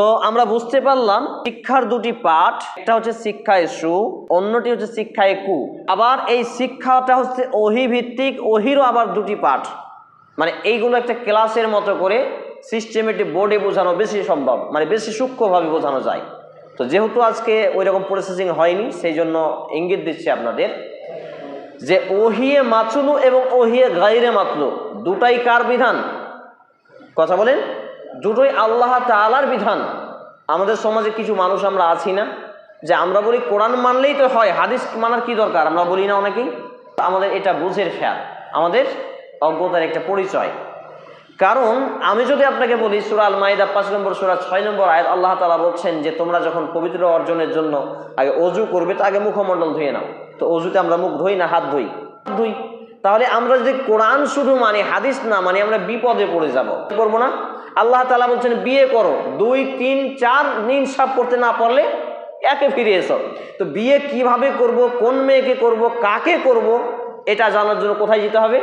তো আমরা বুঝতে পারলাম শিক্ষার দুটি পাঠ, একটা হচ্ছে শিক্ষায় সু অন্যটি হচ্ছে শিক্ষায় কু আবার এই শিক্ষাটা হচ্ছে ওহি ভিত্তিক ওহিরও আবার দুটি পাঠ। মানে এইগুলো একটা ক্লাসের মতো করে সিস্টেমেটিক বোর্ডে বোঝানো বেশি সম্ভব মানে বেশি সূক্ষ্মভাবে বোঝানো যায়। তো যেহেতু আজকে ওই রকম প্রসেসিং হয়নি, সেই জন্য ইঙ্গিত দিচ্ছি আপনাদের যে ওহিয়ে মাচুলু এবং ওহিয়ে গাইরে মাতলু, দুটাই কার বিধান? কথা বলেন? দুটোই আল্লাহ তালার বিধান। আমাদের সমাজে কিছু মানুষ আমরা আছি না, যে আমরা বলি কোরআন মানলেই তো হয়, হাদিস মানার কি দরকার? আমরা বলি না অনেকেই। আমাদের এটা বুঝের খেয়াল, আমাদের অজ্ঞতার একটা পরিচয়। কারণ আমি যদি আপনাকে বলি সুরা আল মাইদা পাঁচ নম্বর, সুরা ছয় নম্বর আয়াত, আল্লাহ তালা বলছেন যে তোমরা যখন পবিত্র অর্জনের জন্য আগে অজু করবে, তো আগে মুখমণ্ডল ধুয়ে নাও। তো অজুতে আমরা মুখ ধুই না, হাত ধুই? ধুই। তাহলে আমরা যদি কোরআন শুধু মানি, হাদিস না মানি, আমরা বিপদে পড়ে যাব। করব না? আল্লাহ তালা বলছেন, বিয়ে করো। দুই, তিন, চার দিন সাপ করতে না পারলে একে ফিরে এসো। তো বিয়ে কীভাবে করব, কোন মেয়েকে করব, কাকে করব, এটা জানার জন্য কোথায় যেতে হবে?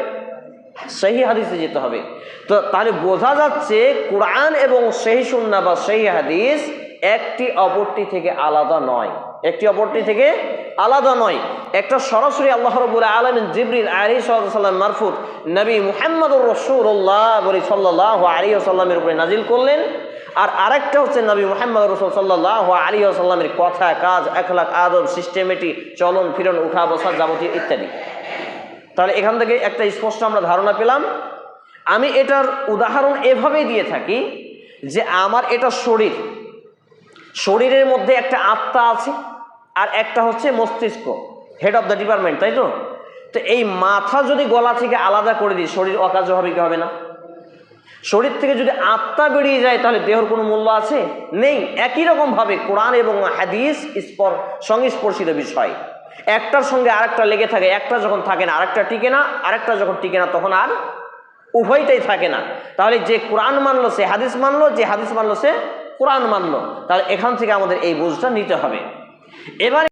সেই হাদিসে যেতে হবে। তো তাহলে বোঝা যাচ্ছে কোরআন এবং সেই সুন্না বা সেই হাদিস একটি অপরটি থেকে আলাদা নয়। একটি অপরটি থেকে আলাদা নয়। একটা সরাসরি আল্লাহ রবুল আলম জিবরিল আলী সাল্লাম মারফুত নবী মুহাম্মদুর রসুল্লাহ বলি সাল্লাহ আলী উপরে নাজিল করলেন। আর আরেকটা হচ্ছে নবী মোহাম্মদ রসুল সাল্লাহ আলী কথা, কাজ একলাক আদব সিস্টেমেটি চলন, ফিরন, উঠা, বসা, যাবতীয় ইত্যাদি। তাহলে এখান থেকে একটা স্পষ্ট আমরা ধারণা পেলাম। আমি এটার উদাহরণ এভাবেই দিয়ে থাকি যে আমার এটা শরীর। শরীরের মধ্যে একটা আত্মা আছে আর একটা হচ্ছে মস্তিষ্ক। হেড অফ দ্য ডিপার্টমেন্ট তাই তো? তো এই মাথা যদি গলা থেকে আলাদা করে দিই, শরীর অকাজ হবে কি হবে না? শরীর থেকে যদি আত্মা বেরিয়ে যায়, তাহলে দেহর কোনো মূল্য আছে? নেই। একই রকমভাবে কোরআন এবং হাদিস স্পর, সংস্পর্শিত বিষয়। একটার সঙ্গে আরেকটা লেগে থাকে, একটা যখন থাকে না, আরেকটা টিকে না, আরেকটা যখন টিকে না, তখন আর উভয়টাই থাকে না। তাহলে যে কোরআন মানলো, সে হাদিস মানলো, যে হাদিস মানলো, সে কোরআন মানলো। তাহলে এখান থেকে আমাদের এই বুঝটা নিতে হবে। এবার